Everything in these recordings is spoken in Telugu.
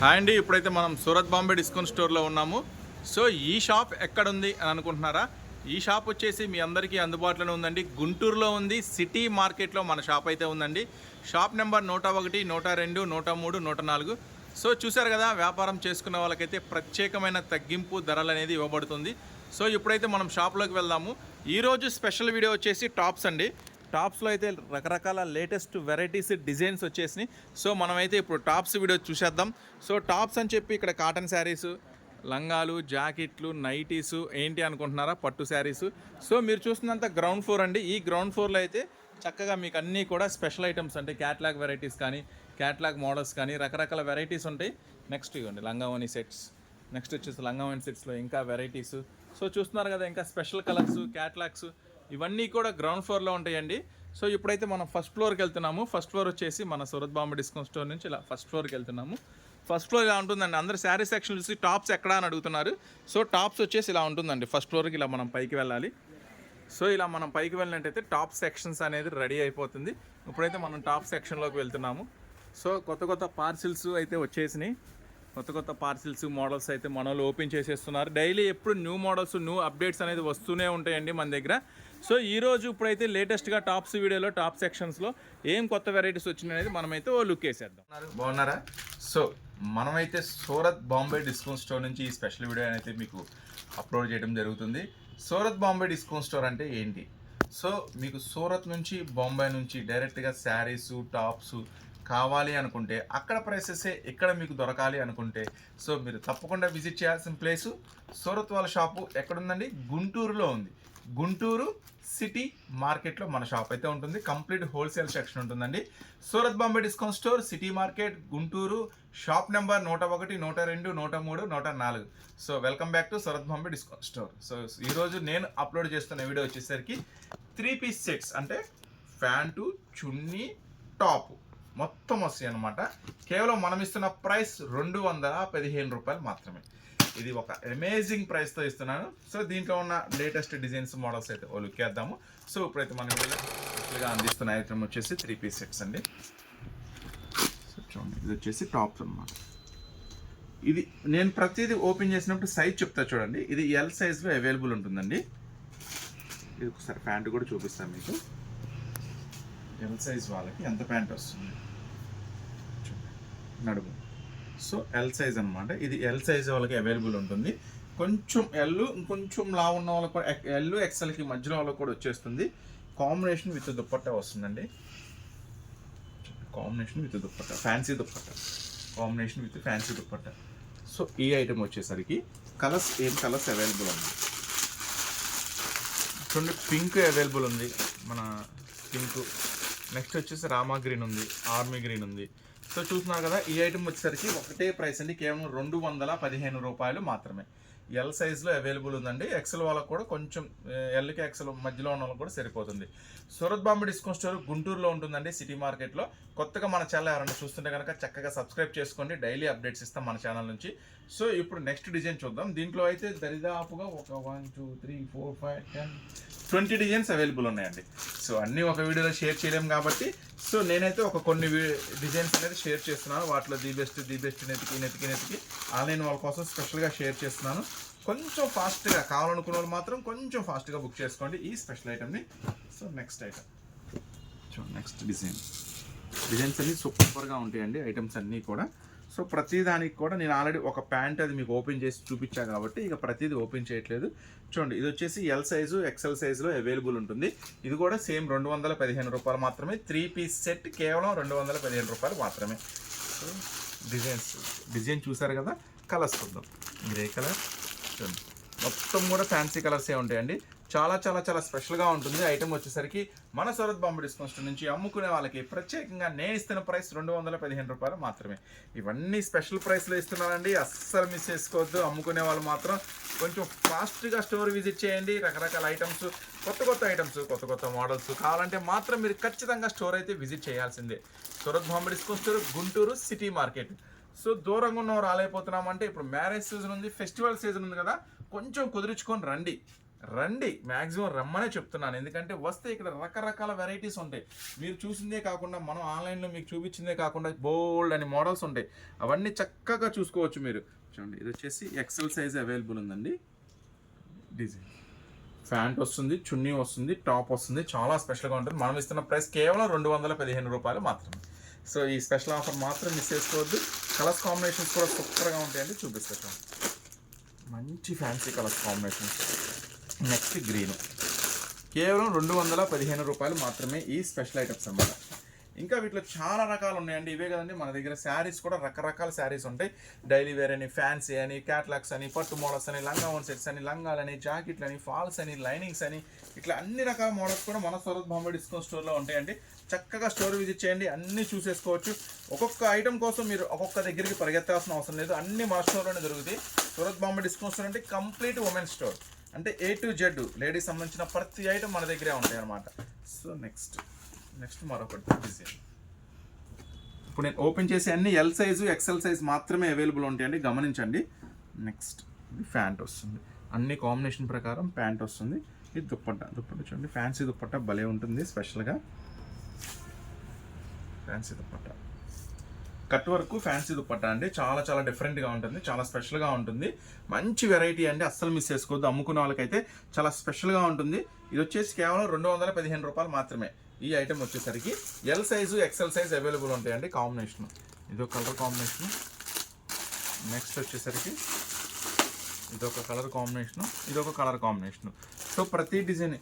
హాయ్ అండి ఇప్పుడైతే మనం సూరత్ బాంబే డిస్కౌంట్ స్టోర్లో ఉన్నాము. సో ఈ షాప్ ఎక్కడుంది అని అనుకుంటున్నారా? ఈ షాప్ వచ్చేసి మీ అందరికీ అందుబాటులోనే ఉందండి. గుంటూరులో ఉంది సిటీ మార్కెట్లో మన షాప్ అయితే ఉందండి. షాప్ నెంబర్ నూట ఒకటి నూట రెండు నూట మూడు నూట నాలుగు. సో చూసారు కదా వ్యాపారం చేసుకున్న వాళ్ళకైతే ప్రత్యేకమైన తగ్గింపు ధరలు అనేది ఇవ్వబడుతుంది. సో ఇప్పుడైతే మనం షాప్లోకి వెళ్దాము. ఈరోజు స్పెషల్ వీడియో వచ్చేసి టాప్స్ అండి. టాప్స్లో అయితే రకరకాల లేటెస్ట్ వెరైటీస్ డిజైన్స్ వచ్చేసినాయి. సో మనమైతే ఇప్పుడు టాప్స్ వీడియో చూసేద్దాం. సో టాప్స్ అని చెప్పి ఇక్కడ కాటన్ శారీస్ లంగాలు జాకెట్లు నైటీస్ ఏంటి అనుకుంటున్నారా? పట్టు శారీస్. సో మీరు చూస్తున్నంత గ్రౌండ్ ఫ్లోర్ అండి. ఈ గ్రౌండ్ ఫ్లోర్లో అయితే చక్కగా మీకు అన్నీ కూడా స్పెషల్ ఐటమ్స్ అంటే క్యాట్లాగ్ వెరైటీస్ కానీ క్యాట్లాగ్ మోడల్స్ కానీ రకరకాల వెరైటీస్ ఉంటాయి. నెక్స్ట్ ఇవ్వండి లంగావని సెట్స్ నెక్స్ట్ వచ్చేసి లంగావని సెట్స్లో ఇంకా వెరైటీస్ సో చూస్తున్నారు కదా ఇంకా స్పెషల్ కలర్స్ క్యాట్లాగ్స్ ఇవన్నీ కూడా గ్రౌండ్ ఫ్లోర్లో ఉంటాయండి. సో ఇప్పుడైతే మనం ఫస్ట్ ఫ్లోర్కి వెళ్తున్నాము. ఫస్ట్ ఫ్లోర్ వచ్చేసి మన సూరత్ బాంబే డిస్కౌంట్ స్టోర్ నుంచి ఇలా ఫస్ట్ ఫ్లోర్కి వెళ్తున్నాము. ఫస్ట్ ఫ్లోర్ ఇలా ఉంటుందండి. అందరు శారీ సెక్షన్ చూసి టాప్స్ ఎక్కడ అని అడుగుతున్నారు. సో టాప్స్ వచ్చేసి ఇలా ఉంటుందండి. ఫస్ట్ ఫ్లోర్కి ఇలా మనం పైకి వెళ్ళాలి. సో ఇలా మనం పైకి వెళ్ళినట్టయితే టాప్ సెక్షన్స్ అనేది రెడీ అయిపోతుంది. ఇప్పుడైతే మనం టాప్ సెక్షన్లోకి వెళ్తున్నాము. సో కొత్త కొత్త పార్సిల్స్ అయితే వచ్చేసినాయి. కొత్త కొత్త పార్సిల్స్ మోడల్స్ అయితే మన వాళ్ళు ఓపెన్ చేసేస్తున్నారు. డైలీ ఎప్పుడు న్యూ మోడల్స్ న్యూ అప్డేట్స్ అనేది వస్తూనే ఉంటాయండి మన దగ్గర. సో ఈరోజు ఇప్పుడైతే లేటెస్ట్గా టాప్స్ వీడియోలో టాప్ సెక్షన్స్లో ఏం కొత్త వెరైటీస్ వచ్చినాయి మనమైతే ఓ లుక్ వేసేద్దాం. బాగున్నారా? సో మనమైతే సూరత్ బాంబే డిస్కౌంట్ స్టోర్ నుంచి ఈ స్పెషల్ వీడియో అయితే మీకు అప్లోడ్ చేయడం జరుగుతుంది. సూరత్ బాంబే డిస్కౌంట్ స్టోర్ అంటే ఏంటి? సో మీకు సూరత్ నుంచి బాంబే నుంచి డైరెక్ట్గా శారీస్ టాప్స్ కావాలి అనుకుంటే అక్కడ ప్రైసెసే ఇక్కడ మీకు దొరకాలి అనుకుంటే సో మీరు తప్పకుండా విజిట్ చేయాల్సిన ప్లేసు సూరత్ వాళ్ళ షాపు ఎక్కడుందండి? గుంటూరులో ఉంది. గుంటూరు సిటీ మార్కెట్లో మన షాప్ అయితే ఉంటుంది. కంప్లీట్ హోల్సేల్ సెక్షన్ ఉంటుందండి. Surat Bombay discount store city market Guntur shop number నూట ఒకటి నూట రెండు నూట మూడు నూట నాలుగు. So welcome back to Surat Bombay discount store. So ఈరోజు నేను అప్లోడ్ చేస్తున్న వీడియో వచ్చేసరికి త్రీ పీస్ సెట్స్ అంటే ప్యాంటు చున్నీ టాప్. మొత్తం వస్తాయి అనమాట కేవలం మనం ఇస్తున్న ప్రైస్ రెండు వందల పదిహేను రూపాయలు మాత్రమే. ఇది ఒక అమేజింగ్ ప్రైస్తో ఇస్తున్నాను. సో దీంట్లో ఉన్న లేటెస్ట్ డిజైన్స్ మోడల్స్ అయితే ఓ వేద్దాము సో ఇప్పుడైతే మనం స్పెషల్గా అందిస్తున్న ఐటమ్ వచ్చేసి త్రీ పీస్ సెట్స్ అండి. సో చూడండి ఇది వచ్చేసి టాప్స్ అనమాట ఇది నేను ప్రతిదీ ఓపెన్ చేసినప్పుడు సైజ్ చెప్తా చూడండి. ఇది ఎల్ సైజ్లో అవైలబుల్ ఉంటుందండి. ఇది ఒకసారి ప్యాంటు కూడా చూపిస్తాను మీకు. ఎల్ సైజ్ వాళ్ళకి ఎంత ప్యాంట్ వస్తుంది? నడుము. సో ఎల్ సైజ్ అనమాట ఇది ఎల్ సైజ్ వాళ్ళకి అవైలబుల్ ఉంటుంది. కొంచెం ఎల్ కొంచెం లా ఉన్న వాళ్ళకి కూడా ఎల్ ఎక్సెల్కి మధ్యలో వాళ్ళకి కూడా వచ్చేస్తుంది. కాంబినేషన్ విత్ దుప్పట్టా వస్తుందండి. Combination with dupatta. Fancy dupatta. Combination with fancy dupatta. So ఈ ఐటమ్ వచ్చేసరికి కలర్స్ ఏం కలర్స్ అవైలబుల్ ఉంది చూడండి పింక్ అవైలబుల్ ఉంది. మన పింక్ నెక్స్ట్ వచ్చేసి రామా గ్రీన్ ఉంది. ఆర్మీ గ్రీన్ ఉంది. సో చూస్తున్నారు కదా ఈ ఐటమ్ వచ్చేసరికి ఒకటే ప్రైస్ అండి. కేవలం రెండు వందల పదిహేను రూపాయలు మాత్రమే. ఎల్ సైజ్లో అవైలబుల్ ఉందండి. ఎక్సెల్ వాళ్ళకు కూడా కొంచెం eh, ఎల్కి ఎక్సెల్ మధ్యలో ఉన్న వాళ్ళకి కూడా సరిపోతుంది. సూరత్ బాంబే డిస్కౌంట్ స్టోర్ గుంటూరులో ఉంటుందండి సిటీ మార్కెట్లో. కొత్తగా మన ఛానల్ ఎవరైనా చూస్తుంటే కనుక చక్కగా సబ్స్క్రైబ్ చేసుకోండి. డైలీ అప్డేట్స్ ఇస్తాం మన ఛానల్ నుంచి. సో ఇప్పుడు నెక్స్ట్ డిజైన్ చూద్దాం. దీంట్లో అయితే దరిదాపుగా ఒక one two three four five ten twenty designs available ఉన్నాయండి. సో అన్నీ ఒక వీడియోలో షేర్ చేయలేము కాబట్టి సో నేనైతే ఒక కొన్ని డిజైన్స్ అనేది షేర్ చేస్తున్నాను. వాటిలో ది బెస్ట్ ది బెస్ట్ నెతికి నెతికి నెతికి ఆన్లైన్ వాళ్ళ కోసం స్పెషల్గా షేర్ చేస్తున్నాను. కొంచెం ఫాస్ట్గా కావాలనుకున్న వాళ్ళు మాత్రం కొంచెం ఫాస్ట్గా బుక్ చేసుకోండి ఈ special ఐటమ్ని so next item so next design designs అన్నీ సూపర్గా ఉంటాయండి ఐటమ్స్ అన్నీ కూడా. సో ప్రతి దానికి కూడా నేను ఆల్రెడీ ఒక ప్యాంట్ అది మీకు ఓపెన్ చేసి చూపించాను కాబట్టి ఇక ప్రతిది ఓపెన్ చేయట్లేదు. చూడండి ఇది వచ్చేసి ఎల్ సైజు ఎక్సెల్ సైజులో అవైలబుల్ ఉంటుంది. ఇది కూడా సేమ్ రెండు వందల పదిహేను రూపాయలు మాత్రమే. త్రీ పీస్ సెట్ కేవలం రెండు వందల పదిహేను రూపాయలు మాత్రమే. డిజైన్స్ డిజైన్ చూసారు కదా? కలర్స్ చూద్దాం. గ్రే కలర్ చూడండి. మొత్తం కూడా ఫ్యాన్సీ కలర్సే ఉంటాయండి. చాలా చాలా చాలా స్పెషల్గా ఉంటుంది. ఐటమ్ వచ్చేసరికి మన సూరత్ బాంబే డిస్కౌంట్ నుంచి అమ్ముకునే వాళ్ళకి ప్రత్యేకంగా నేను ఇస్తున్న ప్రైస్ రెండు వందల పదిహేను రూపాయలు మాత్రమే. ఇవన్నీ స్పెషల్ ప్రైస్లో ఇస్తున్నానండి అస్సలు మిస్ చేసుకోవద్దు. అమ్ముకునే వాళ్ళు మాత్రం కొంచెం ఫాస్ట్గా స్టోర్ విజిట్ చేయండి. రకరకాల ఐటమ్స్ కొత్త కొత్త ఐటమ్స్ కొత్త కొత్త మోడల్స్ కావాలంటే మాత్రం మీరు ఖచ్చితంగా స్టోర్ అయితే విజిట్ చేయాల్సిందే. Surat Bombay discount store Guntur city market so దూరంగా ఉన్నవారు రాలేకపోతున్నామంటే ఇప్పుడు మ్యారేజ్ సీజన్ ఉంది ఫెస్టివల్ సీజన్ ఉంది కదా. కొంచెం కుదిరించుకొని రండి. రండి మ్యాక్సిమం రమ్మనే చెప్తున్నాను. ఎందుకంటే వస్తే ఇక్కడ రకరకాల వెరైటీస్ ఉంటాయి. మీరు చూసిందే కాకుండా మనం ఆన్లైన్లో మీకు చూపించిందే కాకుండా బోల్డ్ అని మోడల్స్ ఉంటాయి. అవన్నీ చక్కగా చూసుకోవచ్చు మీరు. చూడండి ఇది వచ్చేసి ఎక్సెల్ సైజ్ అవైలబుల్ ఉందండి. డిజైన్. ప్యాంట్ వస్తుంది చున్నీ వస్తుంది టాప్ వస్తుంది. చాలా స్పెషల్గా ఉంటుంది. మనం ఇస్తున్న ప్రైస్ కేవలం రెండు వందల పదిహేను రూపాయలు మాత్రమే. సో ఈ స్పెషల్ ఆఫర్ మాత్రం మిస్ చేసుకోవద్దు. కలర్స్ కాంబినేషన్స్ కూడా సూపర్గా ఉంటాయండి. చూపిస్తాను మంచి fancy colours combinations. Next green. కేవలం రెండు వందల పదిహేను రూపాయలు మాత్రమే ఈ స్పెషల్ ఐటమ్స్ అన్నమాట. ఇంకా వీటిలో చాలా రకాలు ఉన్నాయండి. ఇవే కదండి మన దగ్గర శారీస్ కూడా రకరకాల శారీస్ ఉంటాయి. డైలీ వేర్ అని ఫ్యాన్సీ అని క్యాట్లాగ్స్ అని పట్టు మోడల్స్ అని లంగా వన్ సెట్స్ అని లంగాలని జాకెట్లు అని ఫాల్స్ అని లైనింగ్స్ అని ఇట్లా అన్ని రకాల మోడల్స్ కూడా మన సూరత్ బాంబే డిస్కౌంట్ స్టోర్లో ఉంటాయండి. చక్కగా స్టోర్ విజిట్ చేయండి అన్ని చూసేసుకోవచ్చు. ఒక్కొక్క ఐటమ్ కోసం మీరు ఒక్కొక్క దగ్గరికి పరిగెత్తాల్సిన అవసరం లేదు. అన్ని మన స్టోర్లోనే దొరుకుతాయి. సూరత్ బాంబే డిస్కౌంట్ స్టోర్ అంటే కంప్లీట్ ఉమెన్ స్టోర్ అంటే ఏ టు జెడ్ లేడీస్ సంబంధించిన ప్రతి ఐటమ్ మన దగ్గరే ఉంటాయి అనమాట సో నెక్స్ట్ నెక్స్ట్ మరొకటి డిజైన్ ఇప్పుడు నేను ఓపెన్ చేసే అన్ని ఎల్ సైజు ఎక్సెల్ సైజ్ మాత్రమే అవైలబుల్ ఉంటాయండి. గమనించండి. నెక్స్ట్ ఇది ప్యాంట్ వస్తుంది. అన్ని కాంబినేషన్ ప్రకారం ప్యాంట్ వస్తుంది. ఇది దుప్పట్ట దుప్పట్ట చూడండి. ఫ్యాన్సీ దుప్పట్ట భలే ఉంటుంది స్పెషల్గా fancy dupatta. Cut work fancy dupatta అండి. చాలా చాలా డిఫరెంట్గా ఉంటుంది. చాలా స్పెషల్గా ఉంటుంది. మంచి వెరైటీ అండి. అస్సలు మిస్ చేసుకోవద్దు. అమ్ముకున్న వాళ్ళకైతే చాలా స్పెషల్గా ఉంటుంది. ఇది వచ్చేసి కేవలం రెండు వందల పదిహేను రూపాయలు మాత్రమే. ఈ ఐటెం వచ్చేసరికి L size XL size available ఉంటాయండి. కాంబినేషన్ ఇది ఒక కలర్ కాంబినేషన్ నెక్స్ట్ వచ్చేసరికి ఇది ఒక కలర్ కాంబినేషన్ ఇది ఒక కలర్ కాంబినేషన్ సో ప్రతి డిజైన్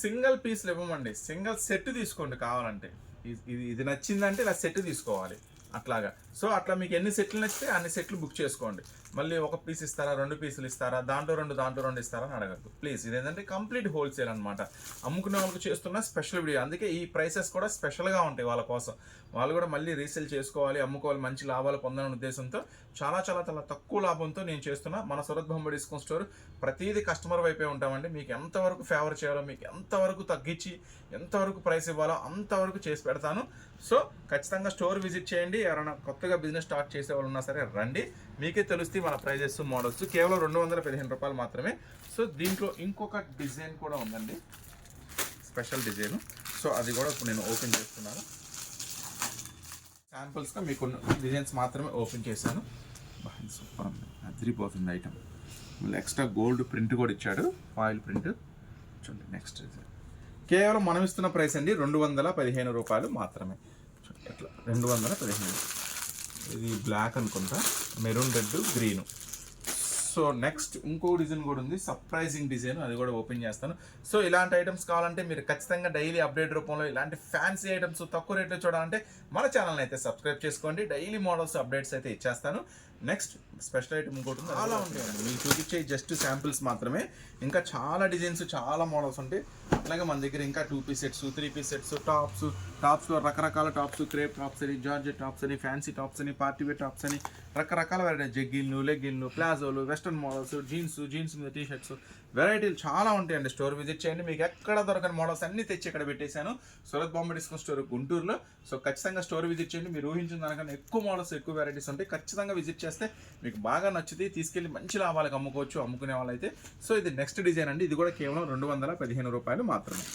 సింగిల్ పీస్లు ఇవ్వమండి. సింగిల్ సెట్ తీసుకోండి కావాలంటే. ఇది- ఇది ఇది నచ్చిందంటే ఇలా సెట్ తీసుకోవాలి. అట్లాగా. సో అట్లా మీకు ఎన్ని సెట్లు నచ్చితే అన్ని సెట్లు బుక్ చేసుకోండి. మళ్ళీ ఒక పీస్ ఇస్తారా? రెండు పీసులు ఇస్తారా? దాంట్లో రెండు దాంట్లో రెండు ఇస్తారా అని అడగద్దు. ప్లీజ్ ఇదేంటంటే కంప్లీట్ హోల్సేల్ అనమాట అమ్ముకునే వాళ్ళకి చేస్తున్న స్పెషల్ వీడియో అందుకే ఈ ప్రైసెస్ కూడా స్పెషల్గా ఉంటాయి వాళ్ళ కోసం. వాళ్ళు కూడా మళ్ళీ రీసేల్ చేసుకోవాలి అమ్ముకోవాలి మంచి లాభాలు పొందాలనే ఉద్దేశంతో చాలా చాలా చాలా తక్కువ లాభంతో నేను చేస్తున్న మన సురత్ బొమ్మ డిస్కౌంట్ స్టోర్ ప్రతిదీ కస్టమర్ వైపే ఉంటామండి. మీకు ఎంతవరకు ఫేవర్ చేయాలో మీకు ఎంతవరకు తగ్గించి ఎంతవరకు ప్రైస్ ఇవ్వాలో అంతవరకు చేసి పెడతాను. సో ఖచ్చితంగా స్టోర్ విజిట్ చేయండి. ఎవరైనా కొత్తగా బిజినెస్ స్టార్ట్ చేసే వాళ్ళు ఉన్నా సరే రండి. మీకే తెలుస్తే మన ప్రైజెస్ మోడల్స్ కేవలం రెండు వందల పదిహేను రూపాయలు మాత్రమే. సో దీంట్లో ఇంకొక డిజైన్ కూడా ఉందండి. Special design. సో అది కూడా ఇప్పుడు నేను ఓపెన్ చేస్తున్నాను. శాంపుల్స్గా మీకు డిజైన్స్ మాత్రమే ఓపెన్ చేశాను. సూపర్ ఉంది. అదిరిపోతుంది ఐటమ్ ఎక్స్ట్రా గోల్డ్ ప్రింట్ కూడా ఇచ్చాడు. ఆయిల్ ప్రింట్ చూడండి నెక్స్ట్ డిజైన్ కేవలం మనం ఇస్తున్న ప్రైస్ అండి రెండు వందల పదిహేను రూపాయలు మాత్రమే. ఎట్లా? రెండు వందల పదిహేను. ఇది బ్లాక్ అనుకుంటా. Maroon red green so next ఇంకో డిజైన్ కూడా ఉంది. సర్ప్రైజింగ్ డిజైన్ అది కూడా ఓపెన్ చేస్తాను. సో ఇలాంటి ఐటమ్స్ కావాలంటే మీరు ఖచ్చితంగా డైలీ అప్డేట్ రూపంలో ఇలాంటి ఫ్యాన్సీ ఐటమ్స్ తక్కువ రేట్లో చూడాలంటే మన ఛానల్ని అయితే సబ్స్క్రైబ్ చేసుకోండి. డైలీ మోడల్స్ అప్డేట్స్ అయితే ఇచ్చేస్తాను. నెక్స్ట్ స్పెషల్ ఐటమ్ ఇంకోటి చాలా ఉంటాయండి మీకు చూపించే జస్ట్ శాంపిల్స్ మాత్రమే. ఇంకా చాలా డిజైన్స్ చాలా మోడల్స్ ఉంటాయి. అట్లాగే మన దగ్గర ఇంకా two piece sets three piece sets tops టాప్స్లో రకరకాల టాప్స్ క్రేప్ టాప్స్ అని జార్జెట్ టాప్స్ అని ఫ్యాన్సీ టాప్స్ అని పార్టీ వేర్ టాప్స్ అని రకరకాల వెరైటీ జగ్గిన్లు లెగ్గిన్లు ప్లాజోలు వెస్ట్రన్ మోడల్స్ జీన్స్ జీన్స్ మీద టీ షర్ట్స్ వెరైటీలు చాలా ఉంటాయండి. స్టోర్ విజిట్ చేయండి. మీకు ఎక్కడ దొరకని మోడల్స్ అన్ని తెచ్చి ఇక్కడ పెట్టేశాను. సూరత్ బాంబే డిస్కౌంట్ స్టోర్ గుంటూరులో. సో ఖచ్చితంగా స్టోర్ విజిట్ చేయండి. మీరు ఊహించిన దానికన్నా ఎక్కువ మోడల్స్ ఎక్కువ వెరైటీస్ ఉంటాయి. ఖచ్చితంగా విజిట్ చేస్తే మీకు బాగా నచ్చుతుంది తీసుకెళ్ళి మంచి లాభాలకు అమ్ముకోవచ్చు అమ్ముకునే వాళ్ళైతే సో ఇది నెక్స్ట్ డిజైన్ అండి. ఇది కూడా కేవలం రెండు వందల పదిహేను రూపాయలు మాత్రమే.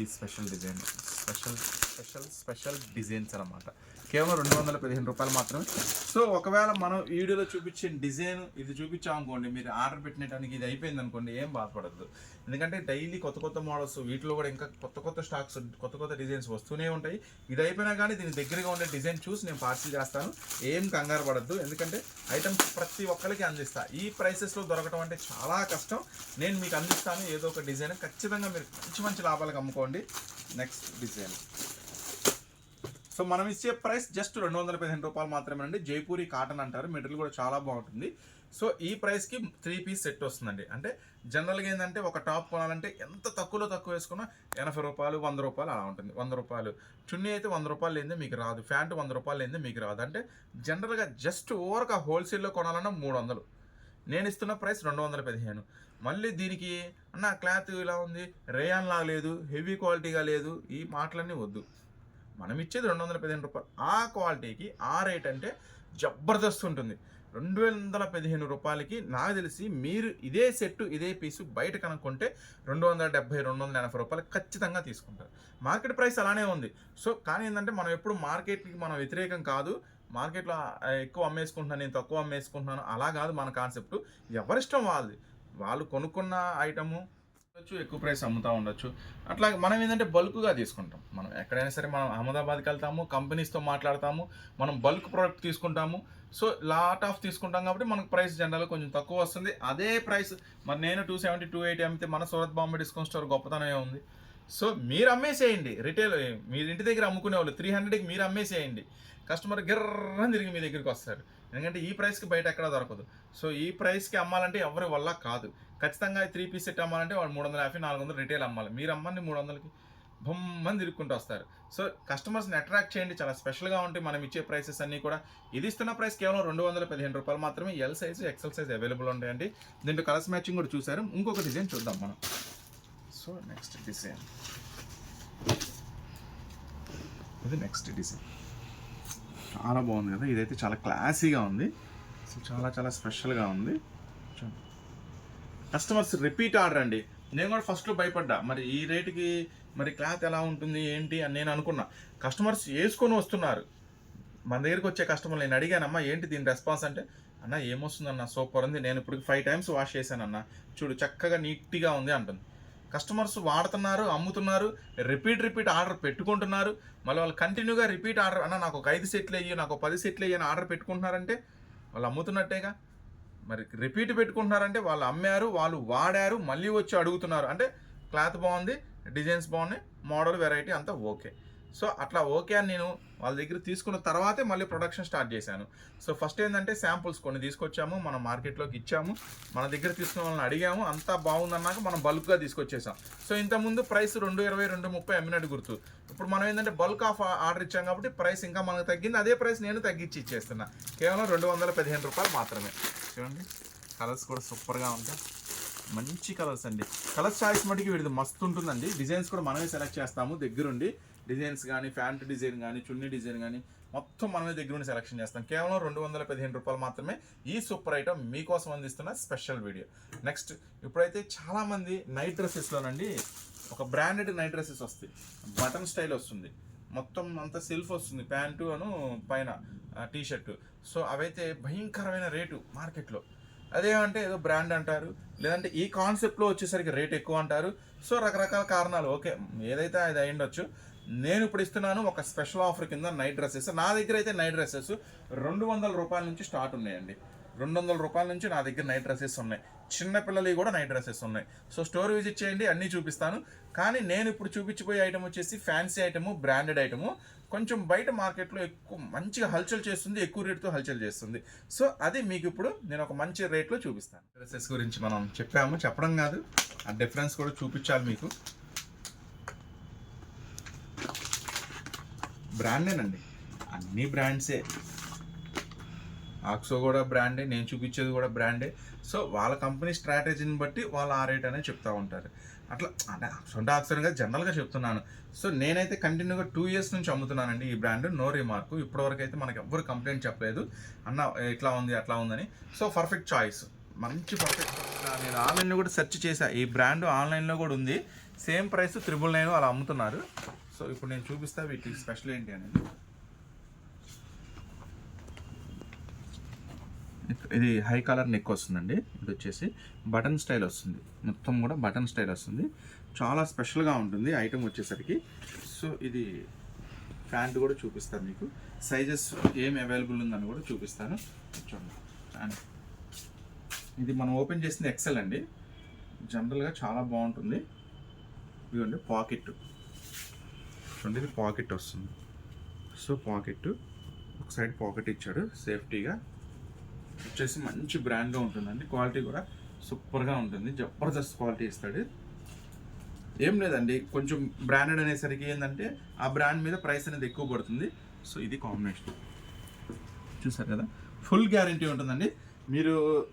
ఈ special design special special special designs అనమాట. కేవలం రెండు వందల పదిహేను రూపాయలు మాత్రమే. సో ఒకవేళ మనం ఈ వీడియోలో చూపించే డిజైన్ ఇది చూపించామనుకోండి మీరు ఆర్డర్ పెట్టినటానికి ఇది అయిపోయింది అనుకోండి ఏం బాధపడద్దు. ఎందుకంటే డైలీ కొత్త కొత్త మోడల్స్ వీటిలో కూడా ఇంకా కొత్త కొత్త స్టాక్స్ కొత్త కొత్త డిజైన్స్ వస్తూనే ఉంటాయి. ఇది అయిపోయినా కానీ దీని దగ్గరగా ఉండే డిజైన్ చూసి నేను పార్సిల్ చేస్తాను. ఏం కంగారు పడద్దు. ఎందుకంటే ఐటమ్స్ ప్రతి ఒక్కరికి అందిస్తా. ఈ ప్రైసెస్లో దొరకడం అంటే చాలా కష్టం. నేను మీకు అందిస్తాను. ఏదో ఒక డిజైన్. ఖచ్చితంగా మీరు మంచి మంచి లాభాలకు అమ్ముకోండి. నెక్స్ట్ డిజైన్ సో మనం ఇచ్చే ప్రైస్ జస్ట్ రెండు వందల పదిహేను రూపాయలు మాత్రమే అండి జైపూరి కాటన్ అంటారు. మెటీరియల్ కూడా చాలా బాగుంటుంది. సో ఈ ప్రైస్కి త్రీ పీస్ సెట్ వస్తుందండి. అంటే జనరల్గా ఏంటంటే ఒక టాప్ కొనాలంటే ఎంత తక్కువలో తక్కువ వేసుకున్నా ఎనభై రూపాయలు వంద రూపాయలు అలా ఉంటుంది. వంద రూపాయలు. చున్నీ అయితే వంద రూపాయలు లేదే మీకు రాదు. ప్యాంట్ వంద రూపాయలు లేదే మీకు రాదు. అంటే జనరల్గా జస్ట్ ఓవర్గా హోల్సేల్లో కొనాలన్నా మూడు వందలు నేను ఇస్తున్న ప్రైస్ రెండు వందల పదిహేను. మళ్ళీ దీనికి అన్న క్లాత్ ఇలా ఉంది. రేయాన్ లాగా లేదు. హెవీ క్వాలిటీగా లేదు. ఈ మాటలన్నీ వద్దు. మనం ఇచ్చేది రెండు వందల పదిహేను రూపాయలు. ఆ క్వాలిటీకి ఆ రేట్ అంటే జబర్దస్త్ ఉంటుంది. రెండు వందల పదిహేను రూపాయలకి నాకు తెలిసి మీరు ఇదే సెట్ ఇదే పీసు బయట కనుక్కుంటే రెండు వందల డెబ్బై రెండు వందల ఎనభై రూపాయలు ఖచ్చితంగా తీసుకుంటారు. మార్కెట్ ప్రైస్ అలానే ఉంది. సో కానీ ఏంటంటే మనం ఎప్పుడు మార్కెట్కి మనం వ్యతిరేకం కాదు. మార్కెట్లో ఎక్కువ అమ్మేసుకుంటున్నాను నేను తక్కువ అమ్మేసుకుంటున్నాను అలా కాదు మన కాన్సెప్ట్. ఎవరిష్టం వాళ్ళది? వాళ్ళు కొనుక్కున్న ఐటము ఎక్కువ ప్రైస్ అమ్ముతూ ఉండొచ్చు. అట్లా మనం ఏంటంటే బల్క్గా తీసుకుంటాం. మనం ఎక్కడైనా సరే మనం అహ్మదాబాద్కి వెళ్తాము కంపెనీస్తో మాట్లాడతాము మనం బల్క్ ప్రోడక్ట్ తీసుకుంటాము. సో లాట్ ఆఫ్ తీసుకుంటాం కాబట్టి మనకు ప్రైస్ జనరల్గా కొంచెం తక్కువ వస్తుంది. అదే ప్రైస్ మరి నేను టూ సెవెంటీ టూ ఎయిటీ అమ్మితే మన సూరత్ బాంబే డిస్కౌంట్ స్టోర్ గొప్పతనమే ఉంది. సో మీరు అమ్మేసేయండి. రిటైల్ మీరు ఇంటి దగ్గర అమ్ముకునే వాళ్ళు త్రీ హండ్రెడ్కి మీరు అమ్మేసేయండి. కస్టమర్ గిర్రని తిరిగి మీ దగ్గరికి వస్తారు. ఎందుకంటే ఈ ప్రైస్కి బయట ఎక్కడ దొరకదు. సో ఈ ప్రైస్కి అమ్మాలంటే ఎవరి వల్ల కాదు. ఖచ్చితంగా త్రీ పీస్ సెట్ అమ్మాలంటే వాళ్ళు మూడు వందల యాభై నాలుగు వందలు రిటైల్ అమ్మాలి. మీరు అమ్మండి మూడు వందలకి బొమ్మని తిరుక్కుంటూ వస్తారు. సో కస్టమర్స్ని అట్రాక్ట్ చేయండి. చాలా స్పెషల్గా ఉంటే మనం ఇచ్చే ప్రైసెస్ అన్నీ కూడా. ఇది ఇస్తున్న ప్రైస్ కేవలం రెండు వందల పదిహేను రూపాయలు మాత్రమే. L size XL size available ఉంటాయండి. దీంట్లో కలర్స్ మ్యాచింగ్ కూడా చూసారు ఇంకొక డిజైన్ చూద్దాం మనం. So next design. ఇది నెక్స్ట్ డిజైన్. చాలా బాగుంది కదా. ఇదైతే చాలా క్లాసీగా ఉంది. చాలా చాలా స్పెషల్గా ఉంది. కస్టమర్స్ రిపీట్ ఆర్డర్ అండి నేను కూడా ఫస్ట్లో భయపడ్డా. మరి ఈ రేటుకి మరి క్లాత్ ఎలా ఉంటుంది ఏంటి అని నేను అనుకున్నా. కస్టమర్స్ వేసుకొని వస్తున్నారు. మన దగ్గరికి వచ్చే కస్టమర్ నేను అడిగానమ్మా ఏంటి దీని రెస్పాన్స్? అంటే అన్న ఏమొస్తుందన్న? సూపర్ ఉంది. నేను ఇప్పుడు ఫైవ్ టైమ్స్ వాష్ చేశానన్న. చూడు చక్కగా నీట్గా ఉంది అంటుంది. కస్టమర్స్ వాడుతున్నారు అమ్ముతున్నారు రిపీట్ రిపీట్ ఆర్డర్ పెట్టుకుంటున్నారు. మళ్ళీ వాళ్ళు కంటిన్యూగా రిపీట్ ఆర్డర్ అన్న నాకు ఒక ఐదు సెట్లు అయ్యి నాకు ఒక పది సెట్లు అయ్యి అని ఆర్డర్ పెట్టుకుంటున్నారంటే వాళ్ళు అమ్ముతున్నట్టేగా? మరి రిపీట్ పెట్టుకుంటున్నారంటే వాళ్ళు అమ్మారు వాళ్ళు వాడారు మళ్ళీ వచ్చి అడుగుతున్నారు. అంటే క్లాత్ బాగుంది డిజైన్స్ బాగున్నాయి మోడల్ వెరైటీ అంతా ఓకే. సో అట్లా ఓకే అని నేను వాళ్ళ దగ్గర తీసుకున్న తర్వాతే మళ్ళీ ప్రొడక్షన్ స్టార్ట్ చేశాను. సో ఫస్ట్ ఏంటంటే శాంపుల్స్ కొన్ని తీసుకొచ్చాము మనం మార్కెట్లోకి ఇచ్చాము మన దగ్గర తీసుకున్న వాళ్ళని అడిగాము అంతా బాగుందన్నాక మనం బల్క్గా తీసుకొచ్చేసాం. సో ఇంతకుముందు ప్రైస్ రెండు ఇరవై రెండు ముప్పై అమ్మినట్టు గుర్తు. ఇప్పుడు మనం ఏంటంటే బల్క్ ఆఫ్ ఆర్డర్ ఇచ్చాం కాబట్టి ప్రైస్ ఇంకా మనకు తగ్గింది అదే ప్రైస్ నేను తగ్గించి ఇచ్చేస్తున్నా. కేవలం రెండు వందల పదిహేను రూపాయలు మాత్రమే. చూడండి కలర్స్ కూడా సూపర్గా ఉంటాయి. మంచి కలర్స్ అండి. కలర్స్ చాయిస్ మటుకి వీడిది మస్తు ఉంటుందండి. డిజైన్స్ కూడా మనమే సెలెక్ట్ చేస్తాము దగ్గరుండి. డిజైన్స్ కానీ ప్యాంట్ డిజైన్ కానీ చున్నీ డిజైన్ కానీ మొత్తం మనమే దగ్గరుండి సెలెక్షన్ చేస్తాం. కేవలం రెండు వందల పదిహేను రూపాయలు మాత్రమే ఈ సూపర్ ఐటమ్ మీకోసం అందిస్తున్న స్పెషల్ వీడియో నెక్స్ట్ ఇప్పుడైతే చాలామంది నైట్ డ్రెస్సెస్లోనండి ఒక బ్రాండెడ్ నైట్ డ్రెస్సెస్ వస్తాయి. బటన్ స్టైల్ వస్తుంది. మొత్తం అంతా సెల్ఫ్ వస్తుంది. ప్యాంటు అను పైన టీ షర్టు సో అవైతే భయంకరమైన రేటు మార్కెట్లో. అదేమంటే ఏదో బ్రాండ్ అంటారు లేదంటే ఈ కాన్సెప్ట్లో వచ్చేసరికి రేట్ ఎక్కువ అంటారు. సో రకరకాల కారణాలు ఓకే ఏదైతే అది అయ్యుండొచ్చు నేను ఇప్పుడు ఇస్తున్నాను ఒక స్పెషల్ ఆఫర్ కింద నైట్ డ్రెస్సెస్. నా దగ్గర అయితే నైట్ డ్రెస్సెస్ రెండు వందల రూపాయల నుంచి స్టార్ట్ ఉన్నాయండి. రెండు వందల రూపాయల నుంచి నా దగ్గర నైట్ డ్రెస్సెస్ ఉన్నాయి. చిన్నపిల్లలవి కూడా నైట్ డ్రెస్సెస్ ఉన్నాయి. సో స్టోర్ విజిట్ చేయండి అన్నీ చూపిస్తాను. కానీ నేను ఇప్పుడు చూపించిపోయే ఐటమ్ వచ్చేసి ఫ్యాన్సీ ఐటము బ్రాండెడ్ ఐటము. కొంచెం బయట మార్కెట్లో ఎక్కువ మంచిగా హల్చల్ చేస్తుంది ఎక్కువ రేటుతో హల్చల్ చేస్తుంది. సో అది మీకు ఇప్పుడు నేను ఒక మంచి రేట్లో చూపిస్తాను. డ్రెస్సెస్ గురించి మనం చెప్పాము చెప్పడం కాదు. ఆ డిఫరెన్స్ కూడా చూపించాలి మీకు. బ్రాండేనండి అన్ని బ్రాండ్సే ఆక్సో కూడా బ్రాండే నేను చూపించేది కూడా బ్రాండే సో వాళ్ళ కంపెనీ స్ట్రాటజీని బట్టి వాళ్ళు ఆ రేట్ అనేది చెప్తూ ఉంటారు. అట్లా అంటే సొంత ఆక్సర్గా జనరల్గా చెప్తున్నాను. సో నేనైతే కంటిన్యూగా టూ ఇయర్స్ నుంచి అమ్ముతున్నానండి ఈ బ్రాండ్. No remark. ఇప్పటివరకు అయితే మనకి ఎవ్వరు కంప్లైంట్ చెప్పలేదు. అన్న ఇట్లా ఉంది అట్లా ఉందని. So perfect choice. మంచి పర్ఫెక్ట్ నేను ఆన్లైన్లో కూడా సెర్చ్ చేశా. ఈ బ్రాండ్ ఆన్లైన్లో కూడా ఉంది. సేమ్ ప్రైస్ త్రిబుల్ నైన్ అలా అమ్ముతున్నారు. సో ఇప్పుడు నేను చూపిస్తా వీటికి స్పెషల్ ఏంటి అనేది. ఇది హై కలర్ నెక్ వస్తుందండి. ఇది వచ్చేసి బటన్ స్టైల్ వస్తుంది. మొత్తం కూడా బటన్ స్టైల్ వస్తుంది. చాలా స్పెషల్గా ఉంటుంది ఐటమ్ వచ్చేసరికి. సో ఇది ప్యాంట్ కూడా చూపిస్తాను మీకు. సైజెస్ ఏం అవైలబుల్ ఉందని కూడా చూపిస్తాను. చూడండి. ప్యాంట్. ఇది మనం ఓపెన్ చేసింది ఎక్సెల్ అండి. జనరల్గా చాలా బాగుంటుంది. ఇదిగోండి పాకెట్. చూడండి ఇది పాకెట్ వస్తుంది. So pocket. ఒక సైడ్ పాకెట్ ఇచ్చాడు సేఫ్టీగా. వచ్చేసి మంచి బ్రాండ్గా ఉంటుందండి. క్వాలిటీ కూడా సూపర్గా ఉంటుంది. జబర్దస్త్ క్వాలిటీ ఇస్తాడు. ఏం లేదండి కొంచెం బ్రాండెడ్ అనేసరికి ఏంటంటే ఆ బ్రాండ్ మీద ప్రైస్ అనేది ఎక్కువ పడుతుంది. సో ఇది కాంబినేషన్ చూసారు కదా? ఫుల్ గ్యారంటీ ఉంటుందండి. మీరు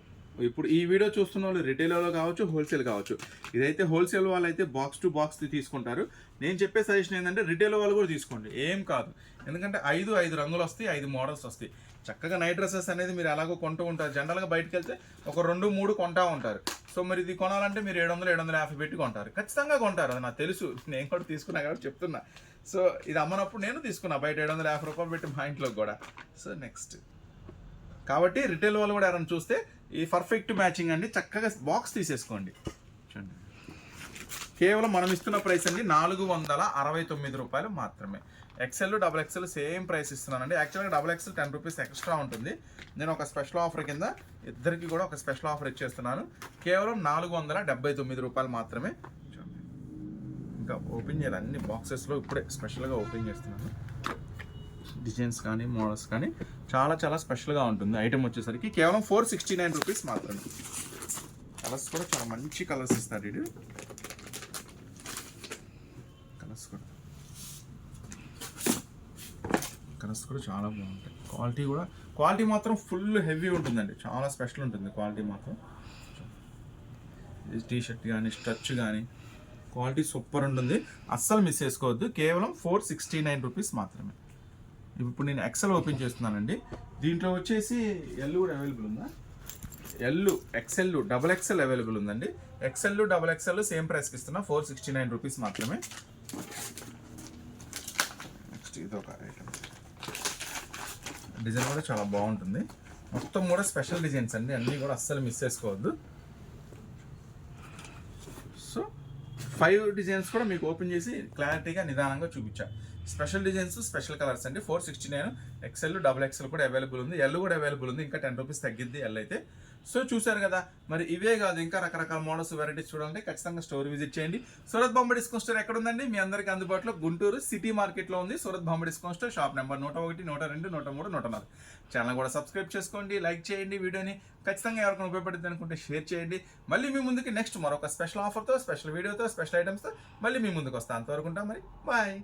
ఇప్పుడు ఈ వీడియో చూస్తున్న వాళ్ళు రిటైల్లో కావచ్చు హోల్సేల్ కావచ్చు. ఇదైతే హోల్సేల్ వాళ్ళు అయితే బాక్స్ టు బాక్స్ తీసుకుంటారు. నేను చెప్పే సజెషన్ ఏంటంటే రిటైల్ వాళ్ళు కూడా తీసుకోండి. ఏం కాదు. ఎందుకంటే ఐదు ఐదు రంగులు వస్తాయి ఐదు మోడల్స్ వస్తాయి. చక్కగా నైట్ డ్రెస్సెస్ అనేది మీరు ఎలాగో కొంటూ ఉంటారు. జనరల్గా బయటకు వెళ్తే ఒక రెండు మూడు కొంటా ఉంటారు. సో మరి ఇది కొనాలంటే మీరు ఏడు వందలు ఏడు వందల యాభై పెట్టి కొంటారు. ఖచ్చితంగా కొంటారు. అది నాకు తెలుసు. నేను కూడా తీసుకున్నా కాబట్టి చెప్తున్నా. సో ఇది అమ్మనప్పుడు నేను తీసుకున్నా. బయట ఏడు వందల యాభై రూపాయలు పెట్టి మా ఇంట్లోకి కూడా. So next. కాబట్టి రిటైల్ వాళ్ళు కూడా ఎవరైనా చూస్తే ఈ పర్ఫెక్ట్ మ్యాచింగ్ అండి. చక్కగా బాక్స్ తీసేసుకోండి. చూడండి. కేవలం మనం ఇస్తున్న ప్రైస్ అండి. నాలుగు వందల అరవై తొమ్మిది రూపాయలు మాత్రమే. XL double XL same price ఇస్తున్నానండి. యాక్చువల్గా double XL ten rupees extra ఉంటుంది. నేను ఒక స్పెషల్ ఆఫర్ కింద ఇద్దరికి కూడా ఒక స్పెషల్ ఆఫర్ ఇచ్చేస్తున్నాను. కేవలం నాలుగు వందల డెబ్బై తొమ్మిది రూపాయలు మాత్రమే. ఇంకా ఓపెన్ చేయాలి. అన్ని బాక్సెస్లో ఇప్పుడే స్పెషల్గా ఓపెన్ చేస్తున్నాను. డిజైన్స్ కానీ మోడల్స్ కానీ చాలా చాలా స్పెషల్గా ఉంటుంది. ఐటెం వచ్చేసరికి కేవలం ఫోర్ సిక్స్టీ నైన్ రూపీస్ మాత్రమే. కలర్స్ కూడా చాలా మంచి కలర్స్ ఇస్తారు ఇది కలర్స్ కూడా కలర్స్ కూడా చాలా బాగుంటాయి. క్వాలిటీ కూడా క్వాలిటీ మాత్రం ఫుల్ హెవీ ఉంటుందండి. చాలా స్పెషల్ ఉంటుంది క్వాలిటీ మాత్రం. టీ షర్ట్ కానీ స్ట్రచ్ కానీ క్వాలిటీ సూపర్ ఉంటుంది. అస్సలు మిస్ చేసుకోవద్దు. కేవలం ఫోర్ సిక్స్టీ నైన్ రూపీస్ మాత్రమే. ఇప్పుడు నేను ఎక్సెల్ ఓపెన్ చేస్తున్నానండి. దీంట్లో వచ్చేసి ఎల్ కూడా అవైలబుల్ ఉందా? L XL double XL available ఉందండి. ఎక్సెల్ డబల్ ఎక్సెల్ సేమ్ ప్రైస్కి ఇస్తున్నా. ఫోర్ సిక్స్టీ నైన్ రూపీస్ మాత్రమే. నెక్స్ట్ ఇది ఒక ఐటమ్ డిజైన్ కూడా చాలా బాగుంటుంది. మొత్తం కూడా స్పెషల్ డిజైన్స్ అండి. అన్నీ కూడా అస్సలు మిస్ చేసుకోవద్దు. సో ఫైవ్ డిజైన్స్ కూడా మీకు ఓపెన్ చేసి క్లారిటీగా నిదానంగా చూపించా. స్పెషల్ డిజైన్స్ స్పెషల్ కలర్స్ అండి. Four sixty nine XL double XL కూడా అవైలబుల్ ఉంది. ఎల్ కూడా అవైలబుల్ ఉంది. ఇంకా టెన్ రూపీస్ తగ్గిద్ది ఎల్ అయితే. సో చూశారు కదా మరి ఇవే కాదు ఇంకా రకరకాల మోడల్స్ వెరైటీస్ చూడాలంటే ఖచ్చితంగా స్టోర్ విజిట్ చేయండి. సూరత్ బాంబే డిస్కౌంట్ స్టోర్ ఎక్కడ ఉందండి మీ అందరికీ అందుబాటులో గుంటూరు సిటీ మార్కెట్లో ఉంది. Surat Bombay discount store shop number నూట ఒకటి నూట రెండు నూట మూడు నూట నాలుగు. ఛానల్ కూడా సబ్స్క్రైబ్ చేసుకోండి లైక్ చేయండి వీడియోని. ఖచ్చితంగా ఎవరికైనా ఉపయోగపడుతుంది అనుకుంటే షేర్ చేయండి. మళ్ళీ మీ ముందుకి నెక్స్ట్ మరొక స్పెషల్ ఆఫర్తో స్పెషల్ వీడియోతో స్పెషల్ ఐటమ్స్తో మళ్ళీ మీ ముందుకు వస్తాను అంతవరకు ఉంటాం మరి. బాయ్